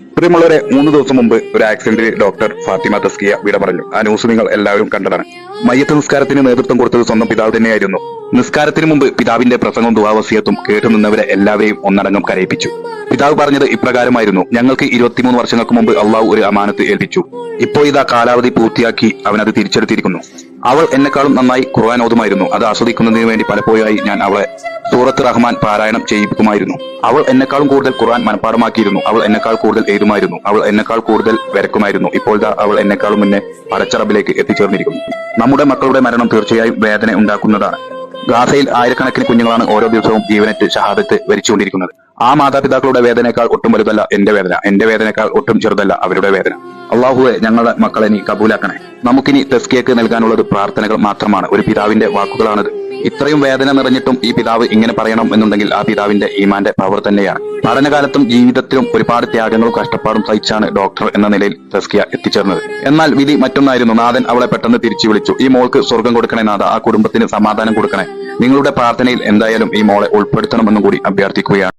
പ്രിയമുള്ളവരെ മൂന്ന് ദിവസം മുമ്പ് ഒരു ആക്സിഡന്റിൽ ഡോക്ടർ ഫാത്തിമ തസ്കിയ വിട പറഞ്ഞു ആ ന്യൂസ് നിങ്ങൾ എല്ലാവരും കണ്ടതാണ്. മയ്യത്ത് നിസ്കാരത്തിന് നേതൃത്വം കൊടുത്തത് സ്വന്തം പിതാവ് തന്നെയായിരുന്നു. നിസ്കാരത്തിന് മുമ്പ് പിതാവിന്റെ പ്രസംഗവും ദുവാവസ്യത്തും കേട്ടു നിന്നവരെ എല്ലാവരെയും ഒന്നടങ്കം കരയിപ്പിച്ചു. പിതാവ് പറഞ്ഞത് ഇപ്രകാരമായിരുന്നു. ഞങ്ങൾക്ക് ഇരുപത്തിമൂന്ന് വർഷങ്ങൾക്ക് മുമ്പ് അള്ളാഹു ഒരു അമാനത്ത് ഏൽപ്പിച്ചു. ഇപ്പോൾ ഇതാ കാലാവധി പൂർത്തിയാക്കി അവൻ അത് തിരിച്ചെടുത്തിരിക്കുന്നു. അവൾ എന്നെക്കാളും നന്നായി ഖുർആൻ ഓതുമായിരുന്നു. അത് ആസ്വദിക്കുന്നതിന് വേണ്ടി പലപ്പോഴായി ഞാൻ അവളെ സൂറത്ത് റഹ്മാൻ പാരായണം ചെയ്യിപ്പിക്കുമായിരുന്നു അവൾ എന്നെക്കാളും കൂടുതൽ ഖുർആൻ മനഃപ്പാടമാക്കിയിരുന്നു. അവൾ എന്നെക്കാൾ കൂടുതൽ എഴുതുമായിരുന്നു. അവൾ എന്നെക്കാൾ കൂടുതൽ വരക്കുമായിരുന്നു. ഇപ്പോൾ അവൾ എന്നെക്കാളും മുന്നേ പടച്ചറബിലേക്ക് എത്തിച്ചേർന്നിരിക്കുന്നു. നമ്മുടെ മക്കളുടെ മരണം തീർച്ചയായും വേദന ഉണ്ടാക്കുന്നതാണ്. ഗാസയിൽ ആയിരക്കണക്കിന് കുഞ്ഞുങ്ങളാണ് ഓരോ ദിവസവും ജീവനറ്റ് ഷഹാദത്ത് വരിച്ചുകൊണ്ടിരിക്കുന്നത്. ആ മാതാപിതാക്കളുടെ വേദനയേക്കാൾ ഒട്ടും വലുതല്ല എന്റെ വേദന. എന്റെ വേദനയേക്കാൾ ഒട്ടും ചെറുതല്ല അവരുടെ വേദന. അള്ളാഹുവെ ഞങ്ങളുടെ മക്കളെ നീ കബൂലാക്കണേ. നമുക്കിനി തെസ്കിയക്ക് നൽകാനുള്ളത് പ്രാർത്ഥനകൾ മാത്രമാണ്. ഒരു പിതാവിന്റെ വാക്കുകളാണത്. ഇത്രയും വേദന നിറഞ്ഞിട്ടും ഈ പിതാവ് ഇങ്ങനെ പറയണം എന്നുണ്ടെങ്കിൽ ആ പിതാവിന്റെ ഈമാന്റെ പവർ തന്നെയാണ്. പഠനകാലത്തും ജീവിതത്തിലും ഒരുപാട് ത്യാഗങ്ങളും കഷ്ടപ്പാടും സഹിച്ചാണ് ഡോക്ടർ എന്ന നിലയിൽ തസ്കിയ എത്തിച്ചേർന്നത്. എന്നാൽ വിധി മറ്റൊന്നായിരുന്നു. നാഥൻ അവളെ പെട്ടെന്ന് തിരിച്ചു വിളിച്ചു. ഈ മോൾക്ക് സ്വർഗം കൊടുക്കണേ നാഥ. ആ കുടുംബത്തിന് സമാധാനം കൊടുക്കണേ. നിങ്ങളുടെ പ്രാർത്ഥനയിൽ എന്തായാലും ഈ മോളെ ഉൾപ്പെടുത്തണമെന്നും കൂടി അഭ്യർത്ഥിക്കുകയാണ്.